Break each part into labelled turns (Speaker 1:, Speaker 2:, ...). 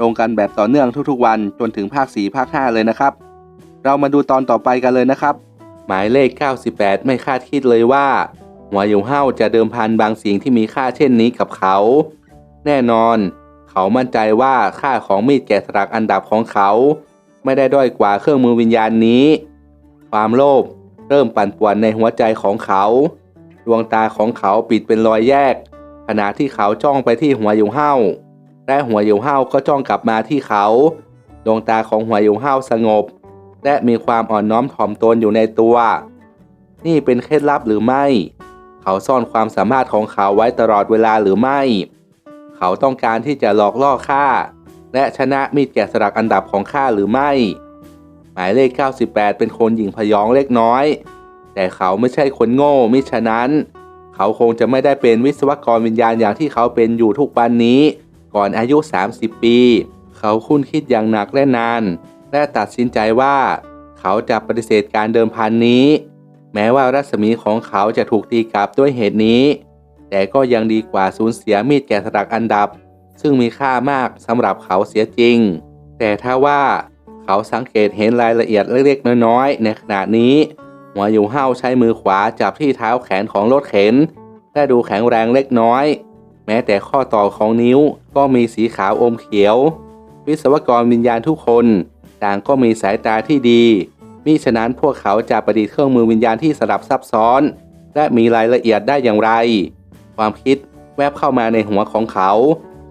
Speaker 1: ลงกันแบบต่อเนื่องทุกๆวันจนถึงภาค 4 ภาค 5 เลยนะครับ เรามาดูตอนต่อไปกันเลยนะครับ หมายเลข 98 ไม่คาดคิดเลยว่าหัวอยู่เห้าจะเดิมพันบางสิ่งที่มีค่าเช่นนี้กับเขา แน่นอน เขามั่นใจว่าค่าของมีดแกะสลักอันดับของเขา ไม่ได้ด้อยกว่าเครื่องมือวิญญาณนี้ ความโลภเริ่มปั่นป่วนในหัวใจของเขา ดวงตาของเขาปิดเป็นรอยแยก ขณะที่เขาจ้องไปที่หัวอยู่เห้า และหัวอยู่เห้าก็จ้องกลับมาที่เขา ดวงตาของหัวอยู่เห้าสงบ และมีความอ่อนน้อมถ่อมตนอยู่ในตัว นี่เป็นเคล็ดลับหรือไม่ เขาซ่อนความสามารถของเขาไว้ตลอดเวลาหรือไม่ เขาต้องการที่จะหลอกล่อข้าและชนะมีดแกะสลักอันดับของข้าหรือไม่ หมายเลข 98 เป็นคนหญิงพยองเล็กน้อย แต่เขาไม่ใช่คนโง่มิฉะนั้น เขาคงจะไม่ได้เป็นวิศวกรวิญญาณอย่างที่เขาเป็นอยู่ทุกวันนี้ ก่อนอายุ 30 ปี เขาคุ้นคิดอย่างหนักและนาน และตัดสินใจว่า เขาจะปฏิเสธการเดิมพันนี้ แม้ว่ารัศมีของเขาจะถูกตีกลับด้วยเหตุนี้ แต่ก็ยังดีกว่าสูญเสียมีดแกะสลักอันดับ ซึ่งมีค่ามากสำหรับเขาเสียจริง แต่ถ้าว่าเขาสังเกตเห็นรายละเอียดเล็กๆน้อยๆ ในขณะนี้ หัวอยู่เห้าใช้มือขวาจับที่เท้าแขนของรถเข็นและดูแข็งแรงเล็กน้อย แม้แต่ข้อต่อของนิ้วก็มีสีขาวอมเขียว วิศวกรวิญญาณทุกคนต่างก็มีสายตาที่ดี มิฉะนั้นพวกเขาจะประดิษฐ์เครื่องมือวิญญาณที่สลับซับซ้อน และมีรายละเอียดได้อย่างไร ความคิดแวบเข้ามาในหัวของเขา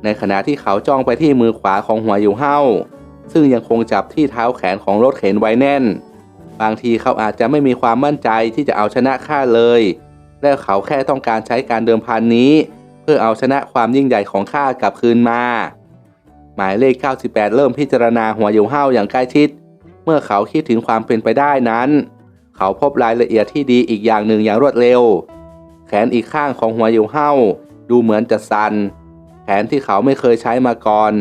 Speaker 1: ในขณะที่เขาจ้องไปที่มือขวาของหัวอยู่เห้าซึ่งยังคงจับที่เท้าแขนของรถเข็นไว้แน่น บางทีเขาอาจจะไม่มีความมั่นใจที่จะเอาชนะข้าเลย และเขาแค่ต้องการใช้การเดิมพันนี้ พื่อเอาชนะความยิ่งใหญ่ของข้ากลับคืนมา หมายเลข 98 เริ่มพิจารณาหัวอยู่เห้าอย่างใกล้ชิด เมื่อเขาคิดถึงความเป็นไปได้นั้น เขาพบรายละเอียดที่ดีอีกอย่างหนึ่งอย่างรวดเร็ว แขนอีกข้างของหัวอยู่เห้าดูเหมือนจะสัน่นแขนที่เขาไม่เคยใช้มาก่อน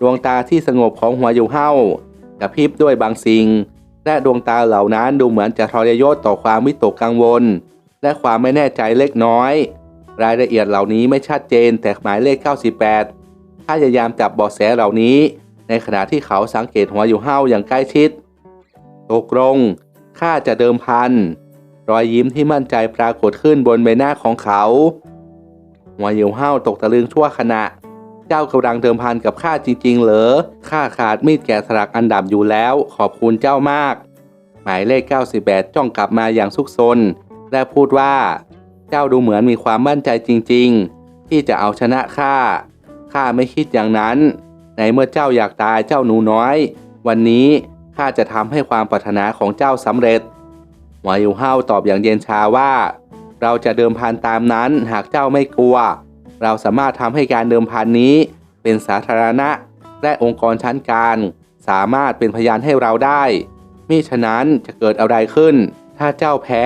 Speaker 1: ดวงตาที่สงบของหัวอยู่เห้ากระพริบด้วยบางสิ่ง และดวงตาเหล่านั้นดูเหมือนจะทรยศต่อความวิตกกังวล และความไม่แน่ใจเล็กน้อย รายละเอียดเหล่านี้ไม่ชัดเจนแต่หมายเลข 98 พยายามจับเบาะแสเหล่านี้ ในขณะที่เขาสังเกตหัวอยู่เห้าอย่างใกล้ชิด ตกลงข้าจะเดิมพัน รอยยิ้มที่มั่นใจปรากฏขึ้นบนใบหน้าของเขา หัวอยู่เห้าตกตะลึงชั่วขณะ เจ้ากำลังเดิมพันกับข้าจริง ๆ เหรอ ข้าขาดมีดแกะสลักอันดับอยู่แล้ว ขอบคุณเจ้ามาก หมายเลข 98 จ้องกลับมาอย่างซุกซนและพูดว่า เจ้าดูเหมือนมีความมั่นใจจริง ๆ ที่จะเอาชนะข้า ข้าไม่คิดอย่างนั้น ในเมื่อเจ้าอยากตายเจ้าหนูน้อย วันนี้ข้าจะทำให้ความปรารถนาของเจ้าสำเร็จหัวอยู่เห้าตอบอย่างเย็นชาว่า เราจะเดิมพันตามนั้นหากเจ้าไม่กลัว เราสามารถทำให้การเดิมพันนี้ เป็นสาธารณะ และองค์กรชั้นกลางสามารถเป็นพยานให้เราได้มิฉะนั้นจะเกิดอะไรขึ้น ถ้าเจ้าแพ้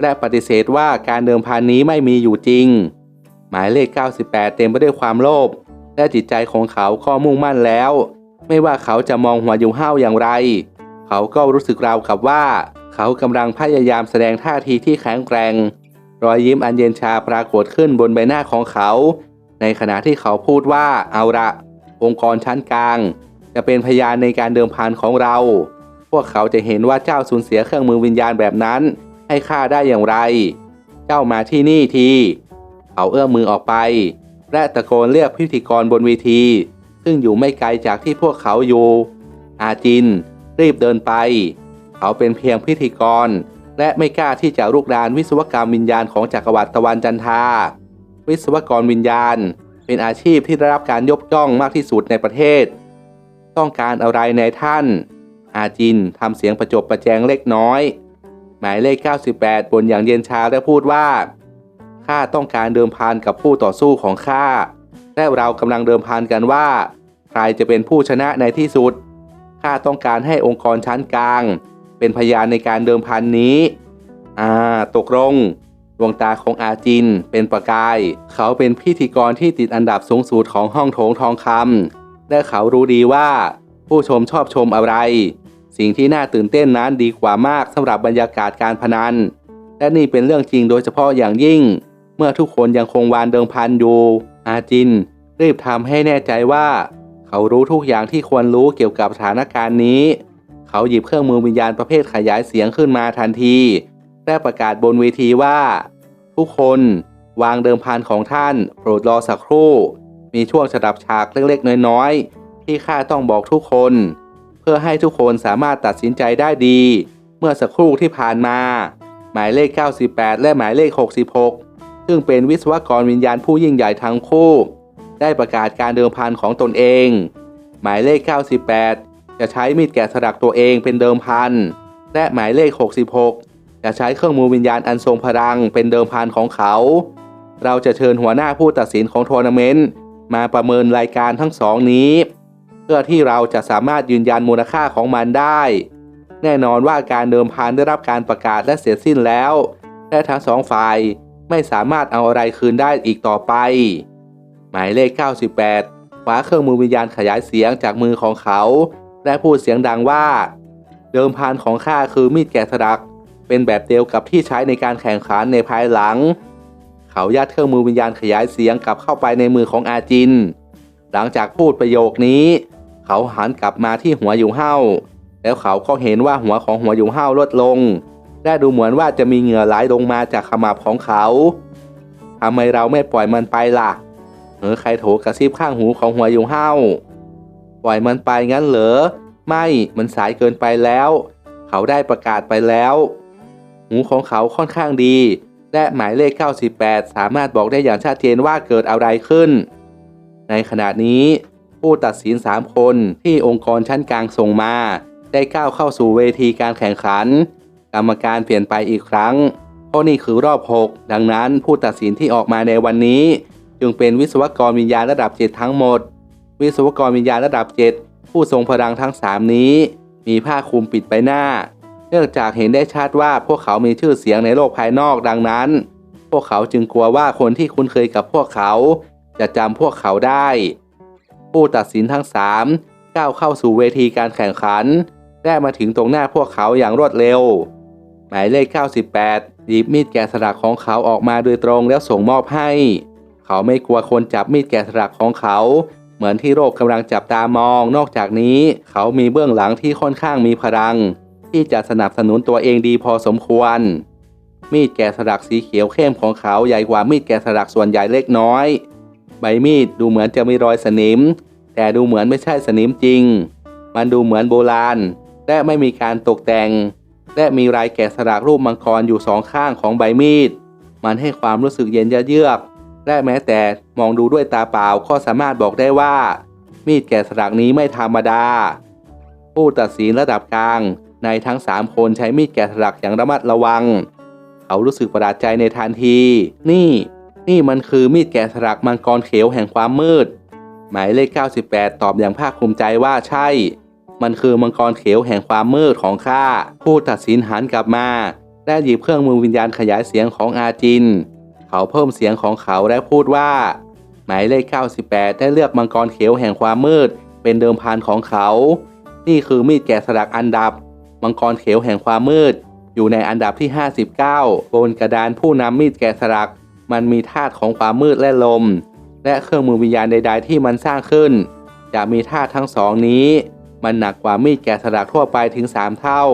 Speaker 1: และปฏิเสธว่าการเดิมพันนี้ไม่มีอยู่จริง หมายเลข 98 เต็มไปด้วยความโลภและจิตใจของเขาก็มุ่งมั่นแล้ว ไม่ว่าเขาจะมองหัวยู่เห้าอย่างไร เขาก็รู้สึกราวกับว่า เขากำลังพยายามแสดงท่าทีที่แข็งแกร่ง รอยยิ้มอันเย็นชาปรากฏขึ้นบนใบหน้าของเขา ในขณะที่เขาพูดว่าเอาละองค์กรชั้นกลาง จะเป็นพยานในการเดิมพันของเรา พวกเขาจะเห็นว่าเจ้าสูญเสียเครื่องมือวิญญาณแบบนั้น ให้ข้าได้อย่างไร เจ้ามาที่นี่ที เขาเอื้อมมือออกไป และตะโกนเรียกพิธีกรบนเวที ซึ่งอยู่ไม่ไกลจากที่พวกเขาอยู่ อาจิน รีบเดินไป เขาเป็นเพียงพิธีกร และไม่กล้าที่จะรุกรานวิศวกรรมวิญญาณของจักรวรรดิตะวันจันทา วิศวกรวิญญาณ เป็นอาชีพที่ได้รับการยกย่องมากที่สุดในประเทศ ต้องการอะไรในท่าน อาจินทำเสียงประจบประแจงเล็กน้อย หมายเลข 98บนอย่างเย็นชาและพูดว่า ข้าต้องการเดิมพันกับผู้ต่อสู้ของข้า และเรากำลังเดิมพันกันว่า ใครจะเป็นผู้ชนะในที่สุด ข้าต้องการให้องค์กรชั้นกลาง เป็นพยานในการเดิมพันนี้ อ่า ตกลง ดวงตาของอาจินเป็นประกาย เขาเป็นพิธีกรที่ติดอันดับสูงสุดของห้องโถงทองคำและเขารู้ดีว่า ผู้ชมชอบชมอะไร สิ่งที่น่าตื่นเต้นนั้นดีกว่ามากสำหรับบรรยากาศการพนัน และนี่เป็นเรื่องจริงโดยเฉพาะอย่างยิ่ง เมื่อทุกคนยังคงวานเดิมพันอยู่ อาจิน รีบทำให้แน่ใจว่า เขารู้ทุกอย่างที่ควรรู้เกี่ยวกับสถานการณ์นี้ เขาหยิบเครื่องมือวิญญาณประเภทขยายเสียงขึ้นมาทันทีและประกาศบนเวทีว่า ทุกคนวางเดิมพันของท่านโปรดรอสักครู่ มีช่วงฉดับฉากเล็กๆ น้อยๆ ที่ข้าต้องบอกทุกคน เพื่อให้ทุกคนสามารถตัดสินใจได้ดี เมื่อสักครู่ที่ผ่านมา หมายเลข 98 และหมายเลข 66 ซึ่งเป็นวิศวกรวิญญาณผู้ยิ่งใหญ่ทั้งคู่ ได้ประกาศการเดิมพันของตนเอง หมายเลข 98 จะใช้มีดแกะสลักตัวเองเป็นเดิมพันและหมายเลข 66 จะใช้เครื่องมือวิญญาณอันทรงพลังเป็นเดิมพันของเขา เราจะเชิญหัวหน้าผู้ตัดสินของทัวร์นาเมนต์มาประเมินรายการทั้งสองนี้ เพื่อที่เราจะสามารถยืนยันมูลค่าของมันได้ แน่นอนว่าการเดิมพันได้รับการประกาศและเสร็จสิ้นแล้ว และทั้งสองฝ่ายไม่สามารถเอาอะไรคืนได้อีกต่อไป หมายเลข 98คว้าเครื่องมือวิญญาณขยายเสียงจากมือของเขา และพูดเสียงดังว่า เดิมพันของข้าคือมีดแกะสลัก เป็นแบบเดียวกับที่ใช้ในการแข่งขันในภายหลัง เขายัดเครื่องมือวิญญาณขยายเสียงกลับเข้าไปในมือของอาจิน หลังจากพูดประโยคนี้ เขาหันกลับมาที่หัวอยู่เห้าแล้วเขาก็เห็นว่าหัวของหัวอยู่เห้าลดลง และดูเหมือนว่าจะมีเหงื่อไหลลงมาจากขมับของเขาทำไมเราไม่ปล่อยมันไปล่ะเออใครโถกระซิบข้างหูของหัวอยู่เห้าปล่อยมันไปงั้นเหรอไม่มันสายเกินไปแล้ว เขาได้ประกาศไปแล้ว หูของเขาค่อนข้างดี และหมายเลข 98 สามารถบอกได้อย่างชัดเจนว่าเกิดอะไรขึ้น ในขณะนี้ ผู้ตัดสิน 3 คนที่องค์กรชั้นกลางส่งมา ได้ก้าวเข้าสู่เวทีการแข่งขัน กรรมการเปลี่ยนไปอีกครั้ง เพราะนี่คือรอบ 6 ดังนั้นผู้ตัดสินที่ออกมาในวันนี้ จึงเป็นวิศวกรวิญญาณระดับ 7 ทั้งหมด วิศวกรวิญญาณระดับ 7 ผู้ทรงพลังทั้ง 3 นี้ มีผ้าคลุมปิดใบหน้า เนื่องจากเห็นได้ชัดว่าพวกเขามีชื่อเสียงในโลกภายนอกดังนั้น พวกเขาจึงกลัวว่าคนที่คุ้นเคยกับพวกเขาจะจำพวกเขาได้ ผู้ตัดสินทั้ง 3 ก้าวเข้าสู่เวทีการแข่งขัน และมาถึงตรงหน้าพวกเขาอย่างรวดเร็ว หมายเลข 98 หยิบมีดแกะสลักของเขาออกมาโดยตรงแล้วส่งมอบให้ เขาไม่กลัวคนจับมีดแกะสลักของเขา เหมือนที่โรคกำลังจับตามอง นอกจากนี้ เขามีเบื้องหลังที่ค่อนข้างมีพลัง ที่จะสนับสนุนตัวเองดีพอสมควรมีดแกะสลักสีเขียวเข้มของเขาใหญ่กว่ามีดแกะสลักส่วนใหญ่เล็กน้อย ใบมีดดูเหมือนจะมีรอยสนิม แต่ดูเหมือนไม่ใช่สนิมจริง มันดูเหมือนโบราณ และไม่มีการตกแต่ง และมีลายแกะสลักรูปมังกรอยู่สองข้างของใบมีด มันให้ความรู้สึกเย็นเยือก และแม้แต่มองดูด้วยตาเปล่าก็สามารถบอกได้ว่า มีดแกะสลักนี้ไม่ธรรมดา ผู้ตัดสินระดับกลางในทั้งสามคนใช้มีดแกะสลักอย่างระมัดระวัง เขารู้สึกประหลาดใจในทันที นี่ นี่มันคือมีดแกะสลักมังกรเขียวแห่งความมืด หมายเลข 98 ตอบอย่างภาคภูมิใจว่าใช่ มันคือมังกรเขียวแห่งความมืดของข้า ผู้ตัดสินหันกลับมาและหยิบเครื่องมือวิญญาณขยายเสียงของอาจิน เขาเพิ่มเสียงของเขาและพูดว่า หมายเลข 98 ได้เลือกมังกรเขียวแห่งความมืด เป็นเดิมพันของเขา นี่คือมีดแกะสลักอันดับ มังกรเขียวแห่งความมืด อยู่ในอันดับที่ 59 บนกระดานผู้นำมีดแกะสลัก มันมีธาตุของความมืดและลม และเครื่องมือวิญญาณใด ๆ ที่มันสร้างขึ้น จะมีธาตุทั้งสองนี้ มันหนักกว่ามีดแกะสลักทั่วไปถึง 3 เท่า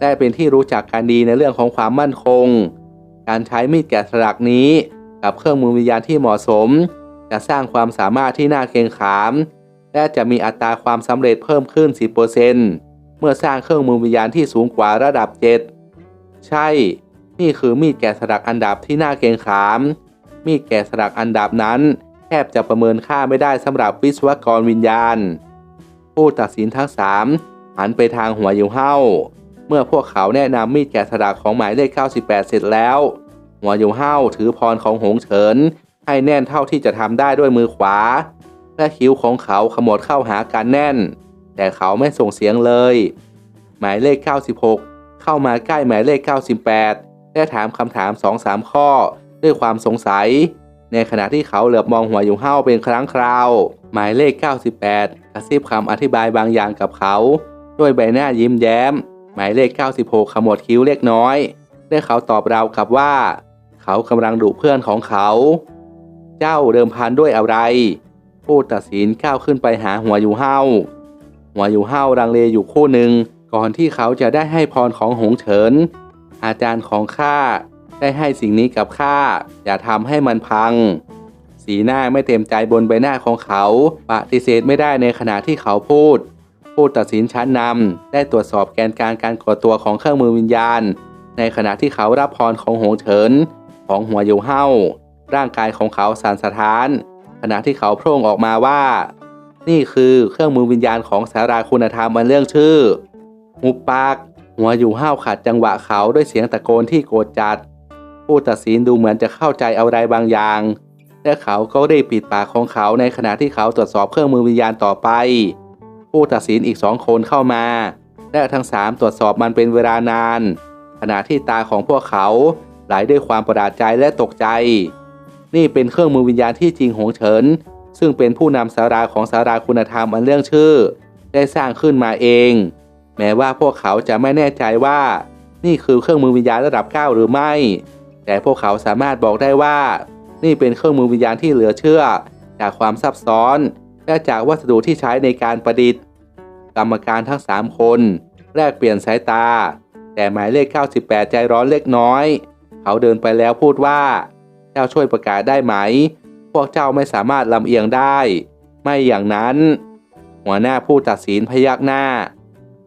Speaker 1: และเป็นที่รู้จักกันดีในเรื่องของความมั่นคง การใช้มีดแกะสลักนี้ กับเครื่องมือวิญญาณที่เหมาะสม จะสร้างความสามารถที่น่าเกรงขาม และจะมีอัตราความสำเร็จเพิ่มขึ้น 10%เมื่อสร้างเครื่องมือวิญญาณที่สูงกว่าระดับ 7 ใช่ นี่คือมีดแกะสลักอันดับที่น่าเกรงขาม มีดแกะสลักอันดับนั้นแทบจะประเมินค่าไม่ได้สำหรับวิศวกรวิญญาณ ผู้ตัดสินทั้งสามหันไปทางหัวยู่เห้าเมื่อพวกเขาแนะนำมีดแกะสลักของหมายเลข 98 เสร็จแล้ว หัวยู่เห้าถือพรของหงเฉิน ให้แน่นเท่าที่จะทำได้ด้วยมือขวา และคิ้วของเขาขมวดเข้าหากันแน่นแถแต่เขาไม่ส่งเสียงเลย หมายเลข 96 เข้ามาใกล้หมายเลข 98 และถามคำถามสองสามข้อ ด้วยความสงสัย ในขณะที่เขาเหลือบมองหัวอยู่เห้าเป็นครั้งคราว หมายเลข 98 กระซิบคำอธิบายบางอย่างกับเขา ด้วยใบหน้ายิ้มแย้ม หมายเลข 96 ขมวดคิ้วเล็กน้อยได้เขาตอบเรากับว่า เขากำลังดุเพื่อนของเขา เจ้าเดิมพันด้วยอะไร ผู้ตัดสินก้าวขึ้นไปหาหัวอยู่เห้าหัวอยู่เห้ารังเลอยู่คู่หนึ่งก่อนที่เขาจะได้ให้พรของหงเฉิน อาจารย์ของข้าได้ให้สิ่งนี้กับข้าอย่าทำให้มันพัง สีหน้าไม่เต็มใจบนใบหน้าของเขาปฏิเสธไม่ได้ในขณะที่เขาพูด ผู้ตัดสินชั้นนำได้ตรวจสอบแกนกลารการก่อตัวของเครื่องมือวิญญาณ ในขณะที่เขารับพรของหงเฉินของหัวอยู่เห้าร่างกายของเขาสั่นสะท้าน ขณะที่เขาโพร่งออกมาว่า นี่คือเครื่องมือวิญญาณของสาราคุณธรรมอันเรื่องชื่อหุบปาก หัวอยู่ห้าวขัดจังหวะเขาด้วยเสียงตะโกนที่โกรธจัด ผู้ตัดสินดูเหมือนจะเข้าใจอะไรบางอย่าง และเขาก็ได้ปิดปากของเขาในขณะที่เขาตรวจสอบเครื่องมือวิญญาณต่อไป ผู้ตัดสินอีกสองคนเข้ามา และทั้งสามตรวจสอบมันเป็นเวลานาน ขณะที่ตาของพวกเขาไหลด้วยความประหลาดใจและตกใจ นี่เป็นเครื่องมือวิญญาณที่จริงหงเฉินซึ่งเป็นผู้นำสาราของสาราคุณธรรมอันเรื่องชื่อ ได้สร้างขึ้นมาเอง แม้ว่าพวกเขาจะไม่แน่ใจว่า นี่คือเครื่องมือวิญญาณระดับ 9 หรือไม่ แต่พวกเขาสามารถบอกได้ว่า นี่เป็นเครื่องมือวิญญาณที่เหลือเชื่อ จากความซับซ้อน และจากวัสดุที่ใช้ในการประดิษฐ์ กรรมการทั้ง 3 คนแลกเปลี่ยนสายตา แต่หมายเลข 98 ใจร้อนเล็กน้อย เขาเดินไปแล้วพูดว่า เจ้าช่วยประกาศได้ไหม พวกเจ้าไม่สามารถลำเอียงได้ ไม่อย่างนั้น หัวหน้าผู้ตัดสินพยักหน้า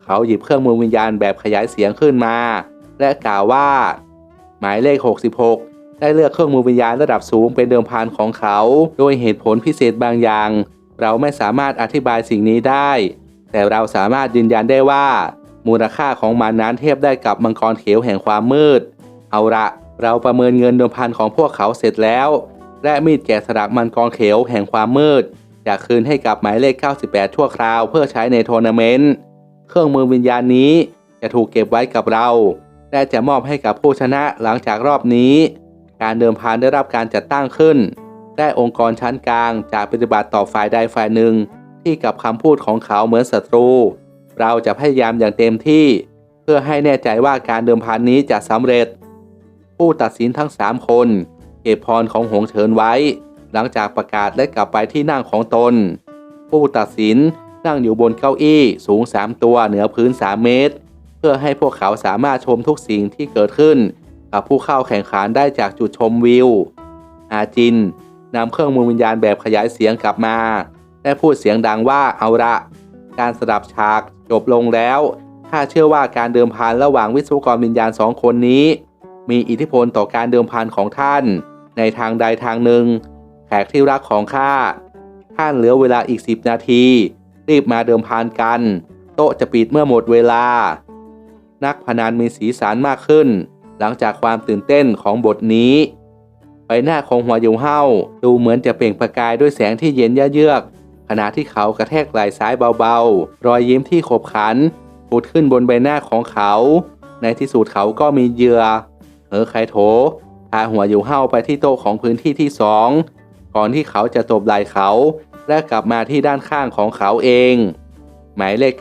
Speaker 1: เขาหยิบเครื่องมือวิญญาณแบบขยายเสียงขึ้นมา และกล่าวว่า หมายเลข 66 ได้เลือกเครื่องมือวิญญาณระดับสูงเป็นเดิมพันของเขา โดยเหตุผลพิเศษบางอย่าง เราไม่สามารถอธิบายสิ่งนี้ได้ แต่เราสามารถยืนยันได้ว่า มูลค่าของมันนั้นเทียบได้กับมังกรเขียวแห่งความมืด เอาละเราประเมินเงินเดิมพันของพวกเขาเสร็จแล้ว และมีดแกะสลักมังกรเขียวแห่งความมืดจะคืนให้กับหมายเลข 98 ชั่วคราวเพื่อใช้ในทัวร์นาเมนต์ เครื่องมือวิญญาณนี้จะถูกเก็บไว้กับเรา และจะมอบให้กับผู้ชนะหลังจากรอบนี้ การเดิมพันได้รับการจัดตั้งขึ้น และองค์กรชั้นกลางจะปฏิบัติต่อฝ่ายใดฝ่ายหนึ่ง ที่กับคำพูดของเขาเหมือนศัตรู เราจะพยายามอย่างเต็มที่ เพื่อให้แน่ใจว่าการเดิมพันนี้จะสำเร็จ ผู้ตัดสินทั้ง 3 คน เก็บพรของหงเฉินไว้ หลังจากประกาศและกลับไปที่นั่งของตน ผู้ตัดสิน นั่งอยู่บนเก้าอี้สูง 3 ตัวเหนือพื้น 3 เมตร เพื่อให้พวกเขาสามารถชมทุกสิ่งที่เกิดขึ้น กับผู้เข้าแข่งขันได้จากจุดชมวิว อาจินนำเครื่องมือวิญญาณแบบขยายเสียงกลับมา และพูดเสียงดังว่าเอาละ การสดับฉากจบลงแล้วข้าเชื่อว่าการเดิมพันระหว่างวิศวกรวิญญาณสองคนนี้ มีอิทธิพลต่อการเดิมพันของท่าน ในทางใดทางหนึ่ง แขกที่รักของข้าท่านเหลือเวลาอีก 10 นาที รีบมาเดิมพันกัน โต๊ะจะปิดเมื่อหมดเวลา นักพนันมีสีสันมากขึ้น หลังจากความตื่นเต้นของบทนี้ ใบหน้าของหัวอยู่เห้าดูเหมือนจะเปล่งประกายด้วยแสงที่เย็นเยือกขณะที่เขากระแทกไหล่ซ้ายเบาๆ รอยยิ้มที่ขบขันผุดขึ้นบนใบหน้าของเขา ในที่สุดเขาก็มีเหยื่อเออไคโถพาหัวอยู่เห้าไปที่โต๊ะของพื้นที่ที่สองก่อนที่เขาจะตบไหล่เขา และกลับมาที่ด้านข้างของเขาเอง หมายเลข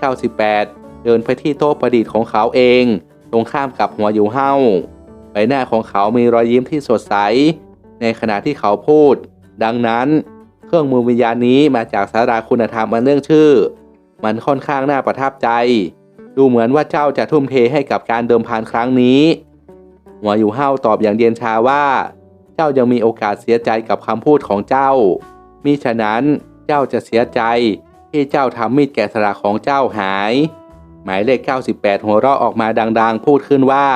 Speaker 1: 98 เดินไปที่โต๊ะประดิษฐ์ของเขาเอง ตรงข้ามกับหัวอยู่เห้าใบหน้าของเขามีรอยยิ้มที่สดใส ในขณะที่เขาพูด ดังนั้น เครื่องมือวิญญาณนี้มาจากสาราคุณธรรมอันเรื่องชื่อ มันค่อนข้างน่าประทับใจ ดูเหมือนว่าเจ้าจะทุ่มเทให้กับการเดิมพันครั้งนี้ หัวอยู่เห้าตอบอย่างเย็นชาว่า เจ้ายังมีโอกาสเสียใจกับคำพูดของเจ้ามิฉะนั้น จ้าจะเสียใจ ที่เจ้าทำมีดแกะสลักของเจ้าหาย หมายเลข 98 หัวเราะออกมาดังๆ พูดขึ้นว่า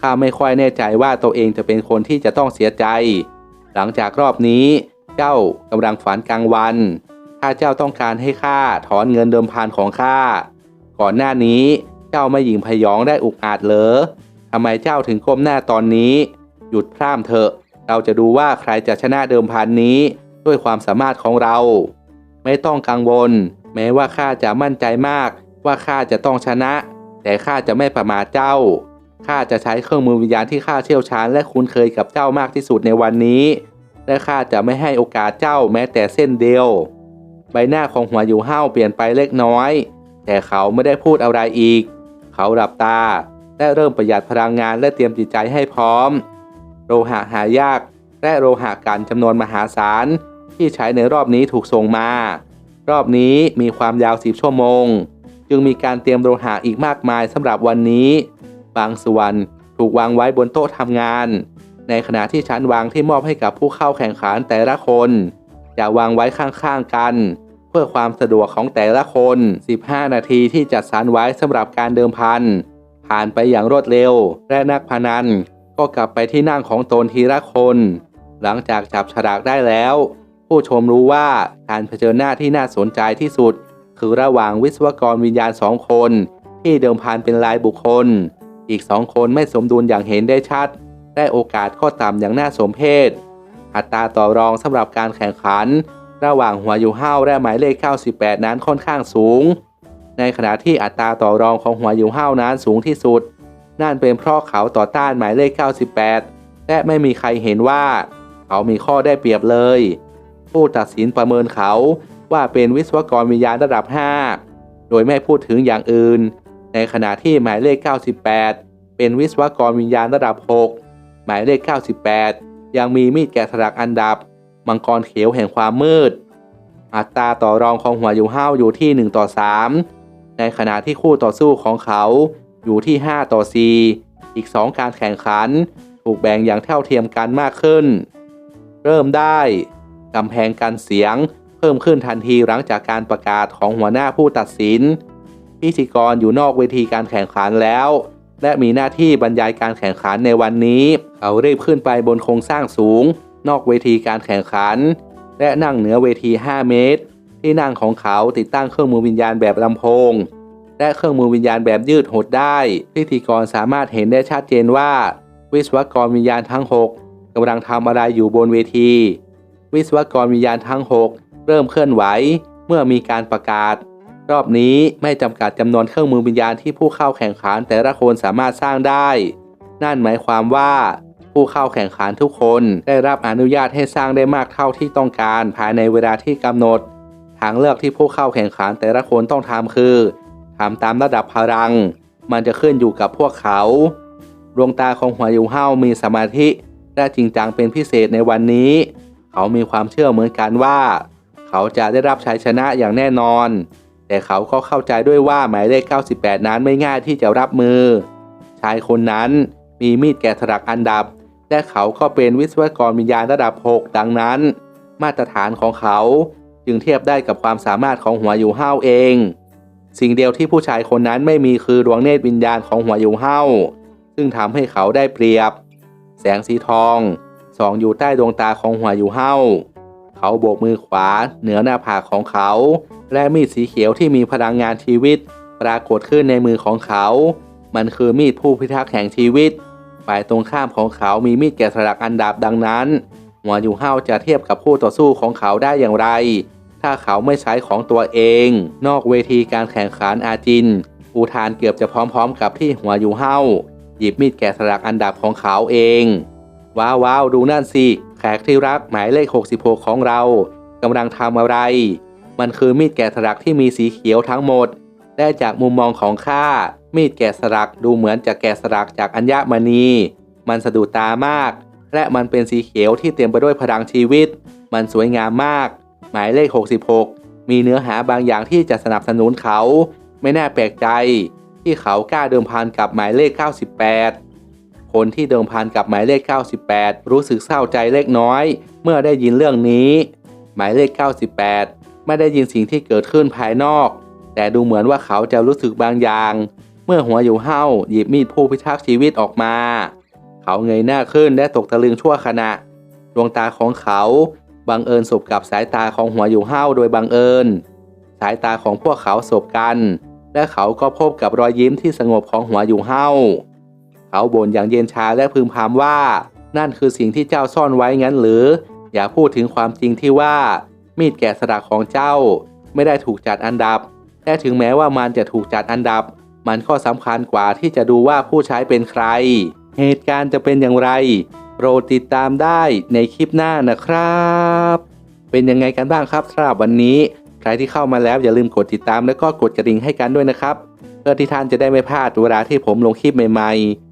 Speaker 1: ข้าไม่ค่อยแน่ใจว่าตัวเองจะเป็นคนที่จะต้องเสียใจ หลังจากรอบนี้เจ้ากำลังฝันกลางวัน ถ้าเจ้าต้องการให้ข้าถอนเงินเดิมพันของข้า ก่อนหน้านี้เจ้าไม่หญิงพยองได้อุกอาจเหรอทำไมเจ้าถึงก้มหน้าตอนนี้ หยุดพร่ำเถอะ เราจะดูว่าใครจะชนะเดิมพันนี้ ด้วยความสามารถของเรา ไม่ต้องกังวล แม้ว่าข้าจะมั่นใจมากว่าข้าจะต้องชนะ แต่ข้าจะไม่ประมาทเจ้าข้าจะใช้เครื่องมือวิญญาณที่ข้าเชี่ยวชาญและคุ้นเคยกับเจ้ามากที่สุดในวันนี้ และข้าจะไม่ให้โอกาสเจ้าแม้แต่เส้นเดียว ใบหน้าของหัวอยู่ห้าวเปลี่ยนไปเล็กน้อย แต่เขาไม่ได้พูดอะไรอีก เขาหลับตาและเริ่มประหยัดพลังงานและเตรียมจิตใจให้พร้อม โลหะหายากและโลหะกันจำนวนมหาศาล ที่ใช้ในรอบนี้ถูกส่งมา รอบนี้มีความยาว 10 ชั่วโมง จึงมีการเตรียมโลหะอีกมากมายสำหรับวันนี้ บางส่วนถูกวางไว้บนโต๊ะทำงาน ในขณะที่ชั้นวางที่มอบให้กับผู้เข้าแข่งขันแต่ละคนจะวางไว้ข้างๆกัน เพื่อความสะดวกของแต่ละคน 15 นาทีที่จัดสรรไว้สำหรับการเดิมพันผ่านไปอย่างรวดเร็ว และนักพนันก็กลับไปที่นั่งของตนทีละคน หลังจากจับฉลากได้แล้ว ผู้ชมรู้ว่าการเผชิญหน้าที่น่าสนใจที่สุด คือระหว่างวิศวกรวิญญาณสองคน ที่เดิมพันเป็นรายบุคคล อีกสองคนไม่สมดุลอย่างเห็นได้ชัด ได้โอกาสก็ต่ำอย่างน่าสมเพชอัตราต่อรองสำหรับการแข่งขัน ระหว่างหัวยูห้าวและหมายเลข 98 นั้นค่อนข้างสูง ในขณะที่อัตราต่อรองของหัวยูห้าวนั้นสูงที่สุด นั่นเป็นเพราะเขาต่อต้านหมายเลข 98 และไม่มีใครเห็นว่า เขามีข้อได้เปรียบเลย ผู้ตัดสินประเมินเขา ว่าเป็นวิศวกรวิญญาณระดับ 5 โดยไม่พูดถึงอย่างอื่น ในขณะที่หมายเลข 98 เป็นวิศวกรวิญญาณระดับ 6 หมายเลข 98 ยังมีมีดแกะสลักอันดับ มังกรเขียวแห่งความมืด อัตราต่อรองของหัวยูห้าวอยู่ที่ 1 ต่อ 3 ในขณะที่คู่ต่อสู้ของเขาอยู่ที่ 5 ต่อ 4 อีก 2 การแข่งขัน ถูกแบ่งอย่างเท่าเทียมกันมากขึ้น เริ่มได้ กำแพงกันเสียง เพิ่มขึ้นทันทีหลังจากการประกาศของหัวหน้าผู้ตัดสิน พิธีกรอยู่นอกเวทีการแข่งขันแล้ว และมีหน้าที่บรรยายการแข่งขันในวันนี้เขารีบขึ้นไปบนโครงสร้างสูง นอกเวทีการแข่งขัน และนั่งเหนือเวที 5 เมตร ที่นั่งของเขาติดตั้งเครื่องมือวิญญาณแบบลำโพงและเครื่องมือวิญญาณแบบยืดหดได้ พิธีกรสามารถเห็นได้ชัดเจนว่า วิศวกรวิญญาณทั้ง 6กำลังทำอะไรอยู่บนเวที วิศวกรวิญญาณทั้ง 6 เริ่มเคลื่อนไหว เมื่อมีการประกาศ รอบนี้ไม่จำกัดจำนวนเครื่องมือวิญญาณที่ผู้เข้าแข่งขันแต่ละคนสามารถสร้างได้ นั่นหมายความว่าผู้เข้าแข่งขันทุกคนได้รับอนุญาตให้สร้างได้มากเท่าที่ต้องการภายในเวลาที่กำหนด ทางเลือกที่ผู้เข้าแข่งขันแต่ละคนต้องทำคือทำตามระดับพลัง มันจะขึ้นอยู่กับพวกเขาดวงตาของหัวยูเฮามีสมาธิและจริงจังเป็นพิเศษในวันนี้ เขามีความเชื่อเหมือนกันว่า เขาจะได้รับชัยชนะอย่างแน่นอน แต่เขาก็เข้าใจด้วยว่าหมายเลข 98 นั้นไม่ง่ายที่จะรับมือ ชายคนนั้นมีมีดแกะสลักอันดับ และเขาก็เป็นวิศวกรวิญญาณระดับ 6 ดังนั้น มาตรฐานของเขาจึงเทียบได้กับความสามารถของหัวยูเฮาเอง สิ่งเดียวที่ผู้ชายคนนั้นไม่มีคือดวงเนตรวิญญาณของหัวยูเฮาซึ่งทำให้เขาได้เปรียบ แสงสีทอง สองอยู่ใต้ดวงตาของหัวยู่เฮาเขาโบกมือขวา เหนือหน้าผากของเขา และมีดสีเขียวที่มีพลังงานชีวิต ปรากฏขึ้นในมือของเขา มันคือมีดผู้พิทักษ์แห่งชีวิต ฝ่ายตรงข้ามของเขามีมีดแกะสลักอันดับดังนั้น หัวยู่เฮาจะเทียบกับคู่ต่อสู้ของเขาได้อย่างไร ถ้าเขาไม่ใช้ของตัวเอง นอกเวทีการแข่งขันอาจิน อูทานเกือบจะพร้อมๆ กับที่หัวยู่เฮาหยิบมีดแกะสลักอันดับของเขาเอง ว้าวว้าวดูนั่นสิ แขกที่รักหมายเลข 66 ของเรากำลังทำอะไร มันคือมีดแกะสลักที่มีสีเขียวทั้งหมดและจากมุมมองของข้า มีดแกะสลักดูเหมือนจะแกะสลักจากอัญมณี มันสะดุดตามาก และมันเป็นสีเขียวที่เต็มไปด้วยพลังชีวิต มันสวยงามมาก หมายเลข 66 มีเนื้อหาบางอย่างที่จะสนับสนุนเขา ไม่น่าแปลกใจ ที่เขากล้าเดิมพันกับหมายเลข 98 คนที่เดิมพันกับหมายเลข 98 รู้สึกเศร้าใจเล็กน้อย เมื่อได้ยินเรื่องนี้ หมายเลข 98 ไม่ได้ยินสิ่งที่เกิดขึ้นภายนอก แต่ดูเหมือนว่าเขาจะรู้สึกบางอย่าง เมื่อหัวอยู่เห้าหยิบมีดผู้พิทักษ์ชีวิตออกมา เขาเงยหน้าขึ้นและตกตะลึงชั่วขณะ ดวงตาของเขา บังเอิญสบกับสายตาของหัวอยู่เห้าโดยบังเอิญ สายตาของพวกเขาสบกัน และเขาก็พบกับรอยยิ้มที่สงบของหัวอยู่เห้า เขาบ่นอย่างเย็นชาและพึมพำว่า นั่นคือสิ่งที่เจ้าซ่อนไว้งั้นหรือ อย่าพูดถึงความจริงที่ว่า มีดแกะสลักของเจ้า ไม่ได้ถูกจัดอันดับแต่ถึงแม้ว่ามันจะถูกจัดอันดับ มันก็สำคัญกว่าที่จะดูว่าผู้ใช้เป็นใคร เหตุการณ์จะเป็นอย่างไรโปรดติดตามได้ในคลิปหน้านะครับ เป็นยังไงกันบ้างครับสำหรับวันนี้ ใครที่เข้ามาแล้วอย่าลืมกดติดตามแล้วก็กดกระดิ่งให้กันด้วยนะครับ เพื่อที่ท่านจะได้ไม่พลาดเวลาที่ผมลงคลิปใหม่ๆ